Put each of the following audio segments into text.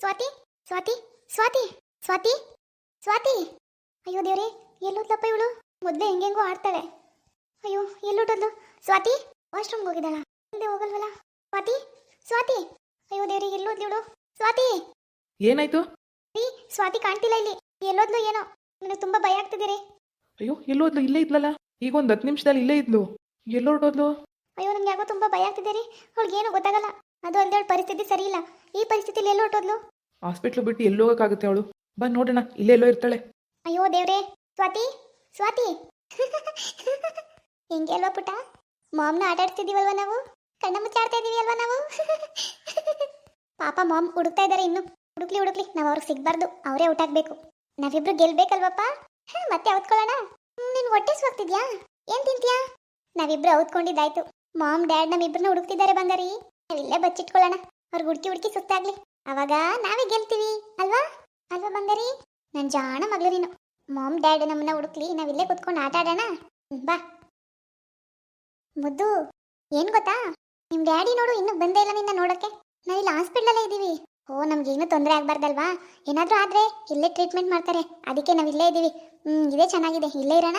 ಸ್ವಾತಿ ಸ್ವಾತಿ ಸ್ವಾತಿ ಸ್ವಾತಿ ಸ್ವಾತಿ. ಅಯ್ಯೋ ದೇವ್ರಿ ಎಲ್ಲೋದ್ಲಪ್ಪ ಇವಳು? ಮೊದಲೇ ಹೆಂಗೆಂಗೋ ಆಡ್ತಾಳೆ. ಅಯ್ಯೋ ಎಲ್ಲೋಟದ್ಲು? ಸ್ವಾತಿ ವಾಶ್ರೂಮ್ಗೆ ಹೋಗಿದ್ದಾಳ? ಹಿಂದೆ ಹೋಗಲ್ವಲ್ಲ? ಸ್ವಾತಿ ಸ್ವಾತಿ. ಅಯ್ಯೋ ದೇವ್ರಿ ಎಲ್ಲೋದ್ಲು ಇವಳು? ಸ್ವಾತಿ. ಏನಾಯ್ತು? ರೀ ಸ್ವಾತಿ ಕಾಣ್ತಿಲ್ಲ ಇಲ್ಲಿ. ಎಲ್ಲೋದ್ಲು ಏನೋ? ನನಗೆ ತುಂಬಾ ಭಯ ಆಗ್ತಿದ್ದೀರಿ ಅಯ್ಯೋ ಎಲ್ಲೋದ್ಲು? ಇಲ್ಲೇ ಇದ್ಲಲ್ಲ? ಈಗ ಒಂದು ಹತ್ತು ನಿಮಿಷದಲ್ಲಿ ಇಲ್ಲೇ ಇದ್ಲು. ಎಲ್ಲೋಟೋದ್ಲು? ಅಯ್ಯೋ ನನಗೆ ಯಾಕೋ ತುಂಬಾ ಭಯ ಆಗ್ತಿದ್ದೀರಿ ಏನೋ ಗೊತ್ತಾಗಲ್ಲ. ಅದು ಅಲ್ಲದೆ ಅವಳ ಪರಿಸ್ಥಿತಿ ಸರಿ ಇಲ್ಲ. ಈ ಪರಿಸ್ಥಿತಿಲಿ ಎಲ್ಲಿ ಹೊಟ್ಟೋದ್ಲು ಹಾಸ್ಪಿಟ್ಲು ಬಿಟ್ಟು ಎಲ್ಲಿ ಹೋಗೋಕ್ಕಾಗುತ್ತೆ ಅವಳು? ಬಾ ನೋಡೋಣ ಇಲ್ಲೇ ಎಲ್ಲೋ ಇರ್ತಾಳೆ. ಅಯ್ಯೋ ದೇವ್ರೇ ಸ್ವಾತಿ ಸ್ವಾತಿ. ಹಿಂಗೆ ಅಲ್ವಾ ಪುಟ್ಟ? ಮಾಮ್ನ ಆಟ ಆಡ್ತಿದೀವಲ್ವಾ ನಾವು? ಕಣ್ಣ ಮುಚ್ಚಾಡ್ತಾ ಇದೀವಿ ಅಲ್ವಾ ನಾವು? ಪಾಪ ಮಾಮ್ ಹುಡುಕ್ತಾ ಇದ್ದಾರೆ ಇನ್ನು. ಹುಡುಕ್ಲಿ ಹುಡುಕ್ಲಿ ನಾವು ಅವ್ರಿಗೆ ಸಿಗ್ಬಾರ್ದು. ಅವರೇ ಔಟ್ ಆಗ್ಬೇಕು. ನಾವಿಬ್ರು ಗೆಲ್ಬೇಕಲ್ವಪ್ಪ? ಹ, ಮತ್ತೆ ಅವತ್ಕೊಳ್ಳೋಣ ನಿನ್ ಹೊಟ್ಟೆ ಸ್ವಾಗ್ತಿದ್ಯಾ ಏನ್ ತಿಂತೀಯಾ? ನಾವಿಬ್ರು ಔತ್ಕೊಂಡಿದ್ದಾಯ್ತು. ಮಾಮ್ ಡ್ಯಾಡ್ ನಮ್ಮಿಬ್ರನ್ನ ಹುಡುಕ್ತಿದ್ದಾರೆ ಬಂಗಾರಿ ನಾವಿಲ್ಲೇ ಬಚ್ಚಿಟ್ಕೊಳ್ಳೋಣ. ಅವ್ರಿಗೆ ಹುಡುಕಿ ಹುಡುಕಿ ಸುತ್ತಾಗ್ಲಿ ಅವಾಗ ನಾವೇ ಗೆಲ್ತೀವಿ, ಅಲ್ವಾ? ಅಲ್ವಾ ಬಂಗಾರಿ? ನನ್ ಜಾಣ ಮಗಳು ನೀನು. ಮಾಮ್, ಡ್ಯಾಡ್ ನಮ್ಮನ್ನ ಹುಡುಕ್ಲಿ ನಾವಿಲ್ಲೇ ಕುತ್ಕೊಂಡು ಆಟ ಆಡೋಣ. ಬಾ. ಮುದ್ದು, ಏನ್ ಗೊತ್ತಾ? ನಿಮ್ ಡ್ಯಾಡಿ ನೋಡು, ಇನ್ನೂ ಬಂದೇ ಇಲ್ಲ ನಿನ್ನ ನೋಡಕ್ಕೆ ನಾವಿಲ್ಲಿ ಹಾಸ್ಪಿಟ್ಲಲ್ಲೇ ಇದ್ದೀವಿ ಓ ನಮ್ಗೇನು ತೊಂದರೆ ಆಗ್ಬಾರ್ದಲ್ವಾ? ಏನಾದರೂ ಆದ್ರೆ ಇಲ್ಲೇ ಟ್ರೀಟ್ಮೆಂಟ್ ಮಾಡ್ತಾರೆ. ಅದಕ್ಕೆ ನಾವು ಇಲ್ಲೇ ಇದ್ದೀವಿ ಹ್ಮ್, ಇದೇ ಚೆನ್ನಾಗಿದೆ. ಇಲ್ಲೇ ಇರೋಣ?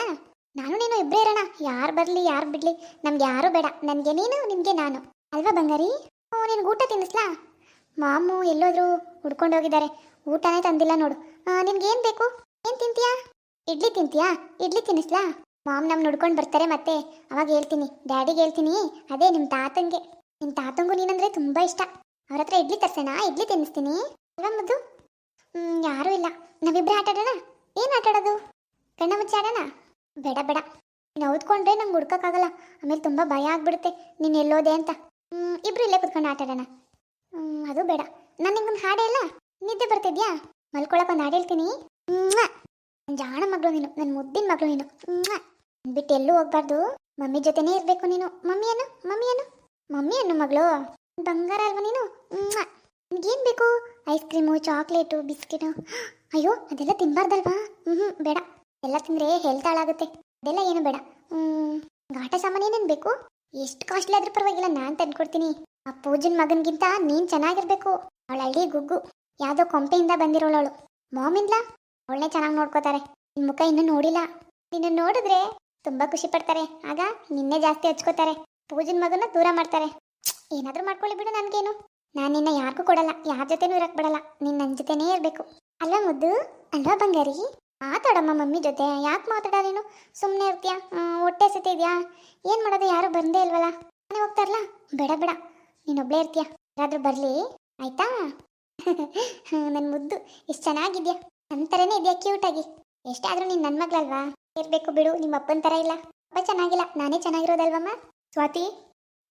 ನಾನು ನೀನು ಇಬ್ಬರೇ ಇರೋಣ. ಯಾರು ಬರ್ಲಿ, ಯಾರು ಬಿಡ್ಲಿ? ನಮ್ಗೆ ಯಾರು ಬೇಡ. ನನಗೆ ನೀನು, ನಿಮಗೆ ನಾನು. ಅಲ್ವಾ ಬಂಗಾರಿ? ಓ ನಿನ್ಗೆ ಊಟ ತಿನ್ನಿಸ್ಲಾ? ಮಾಮು ಎಲ್ಲೋದ್ರು ಹುಡ್ಕೊಂಡು ಹೋಗಿದ್ದಾರೆ. ಊಟನೇ ತಂದಿಲ್ಲ ನೋಡು. ನಿನ್ಗೆ ಏನ್ ಬೇಕು? ಏನು ತಿಂತೀಯಾ? ಇಡ್ಲಿ ತಿಂತೀಯಾ? ಇಡ್ಲಿ ತಿನ್ನಿಸ್ಲಾ? ಮಾಮ್ ನಮ್ಮ ನೋಡ್ಕೊಂಡು ಬರ್ತಾರೆ ಮತ್ತೆ. ಅವಾಗ ಹೇಳ್ತೀನಿ. ಡ್ಯಾಡಿಗೆ ಹೇಳ್ತೀನಿ. ಅದೇ ನಿಮ್ಮ ತಾತಂಗೆ. ನಿಮ್ಮ ತಾತಂಗು ನೀನಂದ್ರೆ ತುಂಬಾ ಇಷ್ಟ. ಅವ್ರ ಹತ್ರ ಇಡ್ಲಿ ತರ್ಸೋಣ ಇಡ್ಲಿ ತಿನ್ನಿಸ್ತೀನಿ. ಅಲ್ವಾ ಮುದ್ದು? ಯಾರೂ ಇಲ್ಲ. ನಾವಿಬ್ರು ಆಟ ಆಡೋಣ? ಏನ್ ಆಟ ಆಡೋದು? ಕಣ್ಣ ಮುಚ್ಚಿ ಆಡೋಣ? ಬೇಡ ಬೇಡ. ನೀನು ಓದ್ಕೊಂಡ್ರೆ ನಂಗೆ ಹುಡ್ಕೋಕ್ಕಾಗಲ್ಲ. ಆಮೇಲೆ ತುಂಬಾ ಭಯ ಆಗ್ಬಿಡುತ್ತೆ. ನೀನು ಎಲ್ಲೋದೆ ಅಂತ. ಇಬ್ರು ಇಲ್ಲೇ ಕುತ್ಕೊಂಡು ಆಟ ಆಡೋಣ. ಅದು ಬೇಡ. ನಾನು ನಿಂಗೊಂದು ಹಾಡೇ ಇಲ್ಲ? ನಿದ್ದೆ ಬರ್ತಿದ್ಯಾ? ಮಲ್ಕೊಳಕ್ಕೆ ಒಂದು ಹಾಡು ಹೇಳ್ತೀನಿ! ಜಾಣ ಮಗಳು ನೀನು. ನನ್ನ ಮುದ್ದಿನ ಮಗಳು ನೀನು. ಬಿಟ್ಟು ಎಲ್ಲೂ ಹೋಗ್ಬಾರ್ದು. ಮಮ್ಮಿ ಜೊತೆನೇ ಇರಬೇಕು ನೀನು. ಮಮ್ಮಿ ಏನು ಮಮ್ಮಿ ಏನು ಮಮ್ಮಿ ಅನ್ನು ಮಗಳು? ಬಂಗಾರ ಅಲ್ವಾ ನೀನು! ನಿನ್ಗೇನ್ ಬೇಕು? Ice cream, chocolate, biscuit. ಅಯ್ಯೋ, ಅದೆಲ್ಲ ತಿನ್ನಬಾರ್ದಲ್ವಾ ಹ್ಞೂ ಬೇಡ. ಎಲ್ಲ ತಿಂದರೆ ಹೆಲ್ತ್ ಹಾಳಾಗುತ್ತೆ. ಅದೆಲ್ಲ ಏನು ಬೇಡ. ಘಾಟ ಸಾಮಾನು ಏನೇನು ಬೇಕು? ಎಷ್ಟು ಕಾಸ್ಟ್ಲಿ ಆದ್ರೂ ಪರವಾಗಿಲ್ಲ, ನಾನು ತಂದ್ಕೊಡ್ತೀನಿ. ಆ ಪೂಜನ್ ಮಗನ್ಗಿಂತ ನೀನ್ ಚೆನ್ನಾಗಿರ್ಬೇಕು. ಅವಳ ಹಳ್ಳಿ ಗುಗ್ಗು. ಯಾವ್ದೋ ಕೊಂಪೆಯಿಂದ ಬಂದಿರೋಳವಳು. ಮಾಮಿಂದ್ಲ? ಅವಳನ್ನೇ ಚೆನ್ನಾಗಿ ನೋಡ್ಕೋತಾರೆ. ನಿನ್ ಮುಖ ಇನ್ನೂ ನೋಡಿಲ್ಲ. ನಿನ್ನ ನೋಡಿದ್ರೆ ತುಂಬಾ ಖುಷಿ ಪಡ್ತಾರೆ. ಆಗ ನಿನ್ನೆ ಜಾಸ್ತಿ ಹಚ್ಕೋತಾರೆ. ಪೂಜನ್ ಮಗನ ದೂರ ಮಾಡ್ತಾರೆ. ಏನಾದ್ರೂ ಮಾಡ್ಕೊಳ್ಳಿ ಬಿಡು ನನ್ಗೇನು. ನಾನು ನಿನ್ನ ಯಾರಿಗೂ ಕೊಡಲ್ಲ. ಯಾರ ಜೊತೆನೂ ಇರಕ್ ಬಿಡಲ್ಲ. ನಿನ್ನ ನನ್ನ ಜೊತೆನೇ ಇರಬೇಕು. ಅಲ್ಲ ಮುದ್ದು? ಅಲ್ವಾ ಬಂಗಾರಿ? ಮಾತಾಡಮ್ಮ ಮಮ್ಮಿ ಜೊತೆ. ಯಾಕೆ ಮಾತಾಡ ನೀನು? ಸುಮ್ಮನೆ ಇರ್ತೀಯಾ? ಹೊಟ್ಟೆ ಸತಿದ್ಯಾ ಏನು ಮಾಡೋದು? ಯಾರು ಬಂದೇ ಇಲ್ವಲ್ಲ? ನಾನೇ ಹೋಗ್ತಾರಲ್ಲ? ಬೇಡ ಬೇಡ. ನೀನೊಬ್ಳೇ ಇರ್ತೀಯ? ಯಾರಾದರೂ ಬರಲಿ. ಆಯ್ತಾ? ನನ್ನ ಮುದ್ದು. ಎಷ್ಟು ಚೆನ್ನಾಗಿದ್ಯಾ? ನನ್ನ ಥರನೇ ಇದೆಯಾ ಕ್ಯೂಟಾಗಿ ಎಷ್ಟಾದ್ರೂ ನೀನು ನನ್ನ ಮಗಳಲ್ವಾ? ಇರಬೇಕು ಬಿಡು ನಿಮ್ಮ ಅಪ್ಪನ ಥರ ಇಲ್ಲ. ಅಪ್ಪ ಚೆನ್ನಾಗಿಲ್ಲ. ನಾನೇ ಚೆನ್ನಾಗಿರೋದಲ್ವಮ್ಮ? ಸ್ವಾತಿ?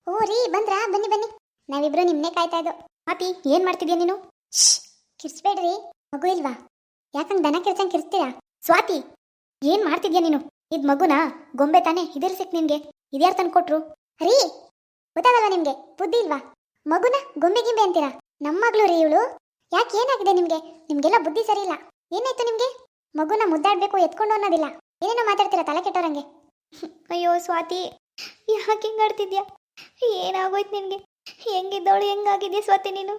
ಓ ರೀ ಬಂದ್ರಾ? ಬನ್ನಿ ಬನ್ನಿ. ನಾವಿಬ್ರು ನಿಮ್ಮನ್ನೇ ಕಾಯ್ತಾ ಇದ್ದೋ. ಸ್ವಾತಿ ಏನು ಮಾಡ್ತಿದ್ಯಾ ನೀನು? ಶ್ಶ್, ಕಿರ್ಸ್ಬೇಡ್ರಿ ಮಗು ಇಲ್ವಾ? ಯಾಕಂಗ್ ದನ ಕೆಲ್ಸಂಗ್ ಕಿರ್ಸ್ತೀರಾ ಸ್ವಾತಿ, ಏನ್ ಮಾಡ್ತಿದ್ಯಾ ನೀನು? ಇದ್ ಮಗುನ? ಗೊಂಬೆ ತಾನೇ ಇದಿರ್ ಸಿಕ್ ನಿನ್ಗೆ. ಇದ್ಯಾರು ತಂದ್ಕೊಟ್ರು ರೀ, ಗೊತ್ತಾಗಲ್ವಾ ನಿಮ್ಗೆ? ಬುದ್ಧಿ ಇಲ್ವಾ? ಮಗುನ, ಗೊಂಬೆ ಗಿಂಬೆ ಅಂತೀರಾ? ನಮ್ಮ ರೀ ಇವಳು. ಯಾಕೆ ಏನಾಗಿದೆ ನಿಮ್ಗೆ? ನಿಮ್ಗೆಲ್ಲ ಬುದ್ಧಿ ಸರಿ ಇಲ್ಲ. ಏನಾಯ್ತು ನಿಮ್ಗೆ? ಮಗುನ ಮುದ್ದಾಡ್ಬೇಕು, ಎತ್ಕೊಂಡು ಅನ್ನೋದಿಲ್ಲ. ಏನೇನೋ ಮಾತಾಡ್ತೀರಾ ತಲೆ ಕೆಟ್ಟೋರಂಗೆ? ಅಯ್ಯೋ ಸ್ವಾತಿ, ಯಾಕೆ ಹಿಂಗಾಡ್ತಿದ್ಯಾ ಏನಾಗೋಯ್ತು ನಿನ್ಗೆ? ಹೆಂಗಿದ್ದವಳು ಹೆಂಗಾಗಿದ್ಯಾ ಸ್ವಾತಿ ನೀನು?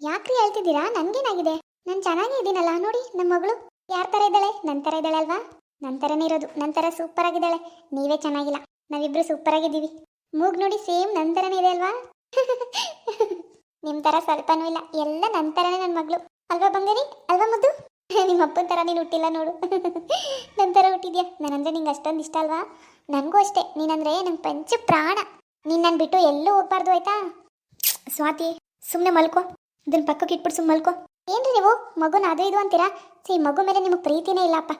ಯಾಕ್ರಿ ಹೇಳ್ತಿದ್ದೀರಾ ನನ್ಗೇನಾಗಿದೆ? ನಾನು ಚೆನ್ನಾಗೇ ಇದ್ದೀನಲ್ಲ ನೋಡಿ ನಮ್ಮ ಮಗಳು. ಯಾರ ಥರ ಇದ್ದಾಳೆ? ನನ್ನ ಥರ ಇದ್ದಾಳೆ ಅಲ್ವಾ? ನನ್ನ ಥರನೇ ಇರೋದು ನನ್ನ ಥರ ಸೂಪರ್ ಆಗಿದ್ದಾಳೆ. ನೀವೇ ಚೆನ್ನಾಗಿಲ್ಲ. ನಾವಿಬ್ರು ಸೂಪರ್ ಆಗಿದ್ದೀವಿ. ಮೂಗ್ ನೋಡಿ ಸೇಮ್ ನನ್ನ ಥರನೇ ಇದೆ ಅಲ್ವಾ? ನಿಮ್ಮ ಥರ ಸ್ವಲ್ಪನೂ ಇಲ್ಲ. ಎಲ್ಲ ನನ್ನ ಥರನೇ ನನ್ನ ಮಗಳು. ಅಲ್ವಾ ಬಂಗಾರಿ? ಅಲ್ವಾ ಮುದ್ದು? ನಿಮ್ಮ ಅಪ್ಪನ ಥರ ನೀನು ಹುಟ್ಟಿಲ್ಲ ನೋಡು. ನನ್ನ ಥರ ಹುಟ್ಟಿದ್ಯಾ? ನಾನಂದ್ರೆ ನಿಂಗೆ ಅಷ್ಟೊಂದು ಇಷ್ಟ ಅಲ್ವಾ? ನನಗೂ ಅಷ್ಟೇ. ನೀನಂದ್ರೆ ನಂಗೆ ಪಂಚ ಪ್ರಾಣ. ನೀನು ನನ್ನ ಬಿಟ್ಟು ಎಲ್ಲೂ ಹೋಗ್ಬಾರ್ದು, ಆಯ್ತಾ? ಸ್ವಾತಿ ಸುಮ್ಮನೆ ಮಲ್ಕೋ. ಇದನ್ನ ಪಕ್ಕಕ್ಕೆ ಇಟ್ಬಿಟ್ಟು ಸುಮ್ಮನೆ ಮಲ್ಕೋ. ಏನ್ರಿ ನೀವು? ಮಗುನ ಅದು ಇದು ಅಂತೀರಾ? ಸಿ ಮಗು ಮೇಲೆ ನಿಮಗೆ ಪ್ರೀತಿನೇ ಇಲ್ಲಪ್ಪ.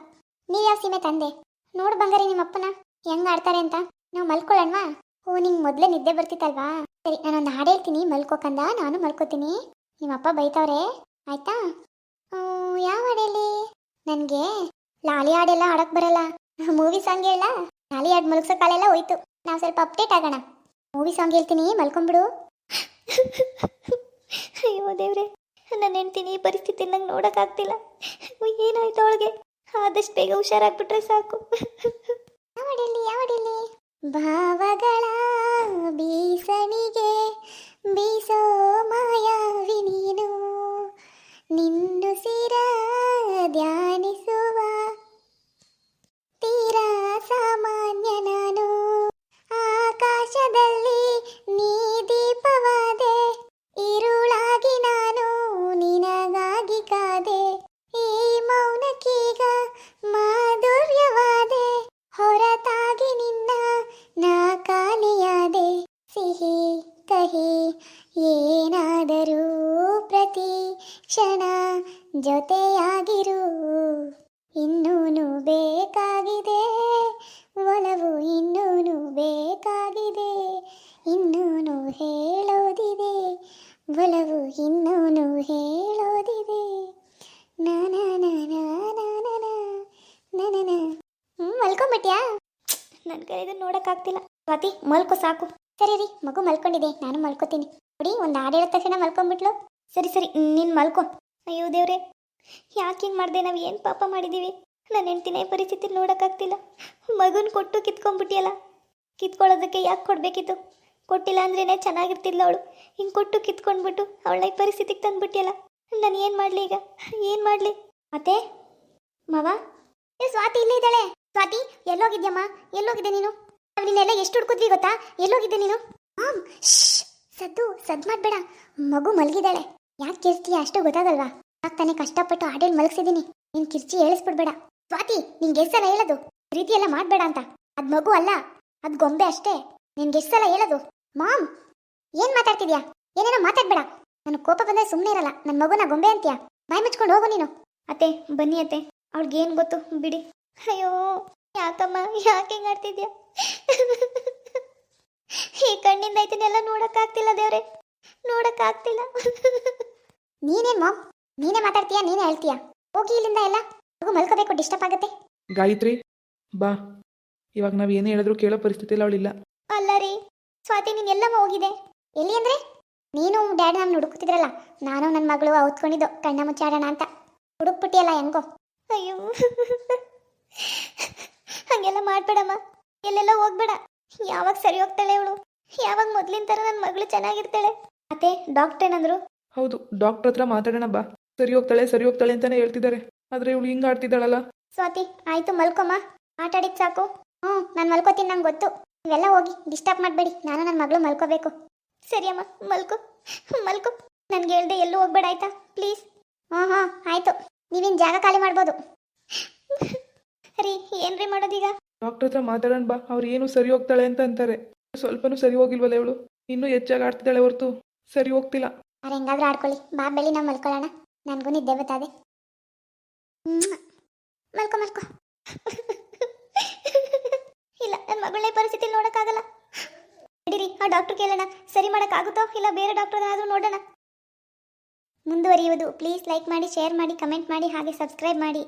ನೀವು ಯಾವ ಸೀಮೆ ತಂದೆ? ನೋಡು ಬಂಗಾರಿ ನಿಮ್ಮ ಅಪ್ಪನ ಹೆಂಗ್ ಆಡ್ತಾರೆ ಅಂತ. ನಾವು ಮಲ್ಕೊಳ್ಳೋಣವಾ? ಓ ನಿಂಗೆ ಮೊದಲೇ ನಿದ್ದೆ ಬರ್ತಿತ್ತಲ್ವಾ? ಸರಿ, ನಾನೊಂದು ಹಾಡು ಹೇಳ್ತೀನಿ. ಮಲ್ಕೋಕಂದ ನಾನು ಮಲ್ಕೋತೀನಿ. ನಿಮ್ಮ ಅಪ್ಪ ಬೈತವ್ರೆ. ಆಯ್ತಾ? ಯಾವ ಹಾಡೇಲಿ ನನಗೆ ಲಾಲಿ ಹಾಡೆಲ್ಲ ಹಾಡಕ್ ಬರಲ್ಲ. ಮೂವಿ ಸಾಂಗ್ ಹೇಳ. ಲಾಲಿ ಹಾಡು ಮಲಗ್ಸೋ ಕಾಲೆಲ್ಲ ಹೋಯ್ತು. ನಾವು ಸ್ವಲ್ಪ ಅಪ್ಡೇಟ್ ಆಗೋಣ. ಮೂವಿ ಸಾಂಗ್ ಹೇಳ್ತೀನಿ. ಮಲ್ಕೊಂಬಿಡು ಅಯ್ಯೋ ದೇವ್ರೆ. ನನ್ನ ಹೆಂಡ್ತೀನಿ ಈ ಪರಿಸ್ಥಿತಿ ನಂಗೆ ನೋಡೋಕ್ಕಾಗ್ತಿಲ್ಲ. ಏನಾಯ್ತು ಅವಳಿಗೆ? ಆದಷ್ಟು ಬೇಗ ಹುಷಾರಾಗ್ಬಿಟ್ರೆ ಸಾಕು. ಯಾವಡಿಲಿ ಯಾವಡಿಲಿ ಭಾವಗಳ ಬೀಸಣಿಗೆ ಏನಾದರೂ ಪ್ರತಿ ಕ್ಷಣ ಜೊತೆಯಾಗಿರು. ಇನ್ನೂನು ಬೇಕಾಗಿದೆ, ಒಲವು ಇನ್ನೂನು ಬೇಕಾಗಿದೆ. ಇನ್ನೂನು ಹೇಳೋದಿದೆ, ಒಲವು ಇನ್ನೂನು ಹೇಳೋದಿದೆ. ನಾನ ಮಲ್ಕೊಂಬಿಟ್ಯಾ? ನನ್ಗೆ ಇದು ನೋಡೋಕ್ಕಾಗ್ತಿಲ್ಲ. ಸ್ವಾತಿ, ಮಲ್ಕೋ ಸಾಕು. ಸರಿ ರೀ, ಮಗು ಮಲ್ಕೊಂಡಿದೆ, ನಾನು ಮಲ್ಕೋತೀನಿ. ನೋಡಿ, ಒಂದು ಹಾಡು ತಕ್ಷಣ ಮಲ್ಕೊಂಡ್ಬಿಟ್ಲು ಸರಿ ಸರಿ, ನೀನು ಮಲ್ಕೊ. ಅಯ್ಯೋ ದೇವ್ರೆ ಯಾಕೆ ಹಿಂಗೆ ಮಾಡಿದೆ ನಾವು ಏನು ಪಾಪ ಮಾಡಿದ್ದೀವಿ ನನ್ನ ಹೆಂಡ್ತಿನೇ ಪರಿಸ್ಥಿತಿ ನೋಡೋಕ್ಕಾಗ್ತಿಲ್ಲ. ಮಗುನ ಕೊಟ್ಟು ಕಿತ್ಕೊಂಡ್ಬಿಟ್ಟಿಯಲ್ಲ ಕಿತ್ಕೊಳ್ಳೋದಕ್ಕೆ ಯಾಕೆ ಕೊಡಬೇಕಿತ್ತು? ಕೊಟ್ಟಿಲ್ಲ ಅಂದ್ರೇ ಚೆನ್ನಾಗಿರ್ತಿಲ್ಲ ಅವಳು. ಹಿಂಗೆ ಕೊಟ್ಟು ಕಿತ್ಕೊಂಡ್ಬಿಟ್ಟು ಅವಳ ಈ ಪರಿಸ್ಥಿತಿಗೆ ತಂದ್ಬಿಟ್ಟಿಯಲ್ಲ ನಾನು ಏನು ಮಾಡಲಿ ಈಗ? ಏನು ಮಾಡಲಿ? ಮತ್ತೆ? ಮಾವ? ಏ, ಸ್ವಾತಿ ಇಲ್ಲೇ ಇದ್ದಾಳೆ. ಸ್ವಾತಿ, ಎಲ್ಲೋಗಿದ್ಯಮ್ಮ? ಎಲ್ಲೋಗಿದ್ದೆ ನೀನು? ನಿನ್ನೆಲ್ಲ ಎಷ್ಟು ಹುಡ್ಕಿದ್ವಿ ಗೊತ್ತಾ? ಎಲ್ಲೋಗಿದ್ದೆ ನೀನು? ಹಾಂ ಸದ್ದು ಸದ್ ಮಾಡ್ಬೇಡ. ಮಗು ಮಲಗಿದಾಳೆ ಯಾಕೆ ಕಿರ್ತೀಯ ಅಷ್ಟು ಗೊತ್ತಾಗಲ್ವಾ? ಯಾಕೆ ತಾನೇ ಕಷ್ಟಪಟ್ಟು ಹಾಡೇಳಿ ಮಲಗಿಸಿದೀನಿ. ನೀನು ಕಿರ್ಚಿ ಹೇಳಿಸ್ಬಿಡ್ಬೇಡ ಸ್ವಾತಿ, ನಿಂಗೆ ಎಷ್ಟು ಹೇಳೋದು? ರೀತಿ ಎಲ್ಲ ಮಾಡ್ಬೇಡ ಅಂತ. ಅದು ಮಗು ಅಲ್ಲ, ಅದು ಗೊಂಬೆ ಅಷ್ಟೇ. ನಿನ್ಗೆ ಎಷ್ಟು ಸಲ ಹೇಳೋದು? ಮಾಮ್! ಏನ್ ಮಾತಾಡ್ತಿದ್ಯಾ? ಏನೇನೋ ಮಾತಾಡ್ಬೇಡ. ನನ್ನ ಕೋಪ ಬಂದರೆ ಸುಮ್ಮನೆ ಇರಲ್ಲ. ನನ್ನ ಮಗುನ ಗೊಂಬೆ ಅಂತೀಯ? ಬಾಯಿ ಮುಚ್ಕೊಂಡು ಹೋಗು ನೀನು. ಅತ್ತೆ, ಬನ್ನಿ ಅತ್ತೆ. ಅವ್ಳಿಗೆ ಏನು ಗೊತ್ತು? ಬಿಡಿ. ಅಯ್ಯೋ, ಯಾಕಮ್ಮ? ಯಾಕೆ ಹಿಂಗೆ ಆಡ್ತಿದ್ಯಾ? ಈ ಕಣ್ಣಿಂದ ಇದನ್ನೆಲ್ಲ ನೋಡಕ್ಕಾಗ್ತಿಲ್ಲ ದೇವ್ರೆ. ನೋಡಕ್ಕಾಗ್ತಿಲ್ಲ ನೀನೇನ್ ಮಾಮ್. ನೀನೇ ಮಾತಾಡ್ತೀಯಾ ನೀನೇ ಹೇಳ್ತೀಯಾ? ಹೋಗಿ ಇಲ್ಲಿಂದ ಎಲ್ಲ. ಮಗು ಮಲ್ಕೋಬೇಕು ಡಿಸ್ಟರ್ಬ್ ಆಗುತ್ತೆ. ಗಾಯತ್ರಿ ಬಾ. ಇವಾಗ ನಾವ್ ಏನೇ ಹೇಳಿದ್ರು ಕೇಳೋ ಪರಿಸ್ಥಿತಿಯಲ್ಲಿ ಅವಳಿಲ್ಲ ಅಲ್ಲ ರೀ ಸ್ವಾತಿ ನೀನ್ ಎಲ್ಲ ಹೋಗಿದೆ. ಎಲ್ಲಿ ಅಂದ್ರೆ? ನೀನು ಡ್ಯಾಡಿ ನಾನು ಹುಡುಕ್ತಿದ್ರಲ್ಲ ನಾನು ನನ್ನ ಮಗಳು ಔತ್ಕೊಂಡಿದ್ದು ಕಣ್ಣ ಮುಚ್ಚಾಡೋಣ ಅಂತ. ಹುಡುಕ್ಬಿಟ್ಟಿಯಲ್ಲ ಹೆಂಗೋ. ಅಯ್ಯೋ. ಹಂಗೆಲ್ಲ ಮಾಡ್ಬೇಡಮ್ಮ. ಎಲ್ಲೆಲ್ಲ ಹೋಗ್ಬೇಡ. ಯಾವಾಗ ಸರಿ ಹೋಗ್ತಾಳೆ ಇವಳು ಯಾವಾಗ ಮೊದ್ಲಿನ ಥರ ನನ್ನ ಮಗಳು ಚೆನ್ನಾಗಿರ್ತಾಳೆ? ಮತ್ತೆ ಡಾಕ್ಟರ್ ಏನಂದ್ರು? ಹೌದು ಡಾಕ್ಟರ್ ಹತ್ರ ಮಾತಾಡೋಣ ಬಾ. ಸರಿ ಹೋಗ್ತಾಳೆ ಸರಿ ಹೋಗ್ತಾಳೆ ಅಂತಾನೆ ಹೇಳ್ತಿದ್ದಾರೆ. ಆದ್ರೆ ಇವಳು ಹಿಂಗೆ ಆಡ್ತಿದ್ದಾಳಲ್ಲ? ಸ್ವಾತಿ ಆಯ್ತು ಮಲ್ಕೊಮ್ಮ. ಆಟಾಡಿದ್ ಸಾಕು. ಹ್ಞೂ ನಾನು ಮಲ್ಕೋತೀನಿ ನಂಗೆ ಗೊತ್ತು. ನೀವೆಲ್ಲ ಹೋಗಿ ಡಿಸ್ಟರ್ಬ್ ಮಾಡಬೇಡಿ. ನಾನು ನನ್ನ ಮಗಳು ಮಲ್ಕೋಬೇಕು. ಸರಿ ಅಮ್ಮ ಮಲ್ಕು. ಮಲ್ಕೋ. ನನ್ಗೆ ಹೇಳ್ದೆ ಎಲ್ಲೂ ಹೋಗ್ಬೇಡ ಆಯ್ತಾ? ಪ್ಲೀಸ್. ಹಾಂ ಹಾಂ ಆಯ್ತು. ನೀವಿನ್ ಜಾಗ ಖಾಲಿ ಮಾಡ್ಬೋದು. ರೀ ಏನ್ರಿ ಮಾಡೋದೀಗ? ಡಾಕ್ಟರ್ ಹತ್ರ ಮಾತಾಡೋಣ ಬಾ, ಅವ್ರು ಏನು ಸರಿ ಹೋಗ್ತಾಳೆ ಅಂತ ಅಂತಾರೆ. ಸ್ವಲ್ಪನೂ ಸರಿ ಹೋಗಿಲ್ವಲ್ಲ ಇವಳು? ಇನ್ನೂ ಹೆಚ್ಚಾಗಿ ಆಡ್ತಿದ್ದಾಳೆ ಹೊರತು. ಸರಿ ಹೋಗ್ತಿಲ್ಲ. ಅರೆ ಹೆಂಗಾದ್ರೂ ಆಡ್ಕೊಳ್ಳಿ. ಬಾ, ಬೆಳಿ ನಾವು ಮಲ್ಕೊಳ್ಳೋಣ. ನನಗೂ ನಿದ್ದೆ ಬತ್ತದೆ ಮಲ್ಕೋ, ಮಲ್ಕೊ. ಇಲ್ಲ ನನ್ನ ಮಗಳೇ ಪರಿಸ್ಥಿತಿ ನೋಡೋಕ್ಕಾಗಲ್ಲ. ನಡೀರಿ, ಆ ಡಾಕ್ಟರ್ ಕೇಳೋಣ. ಸರಿ ಮಾಡೋಕ್ಕಾಗುತ್ತೋ? ಇಲ್ಲ ಬೇರೆ ಡಾಕ್ಟರ್ ಏನಾದರೂ ನೋಡೋಣ? ಮುಂದುವರಿಯುವುದು. ಪ್ಲೀಸ್ ಲೈಕ್ ಮಾಡಿ, ಶೇರ್ ಮಾಡಿ, ಕಮೆಂಟ್ ಮಾಡಿ, ಹಾಗೆ ಸಬ್ಸ್ಕ್ರೈಬ್ ಮಾಡಿ.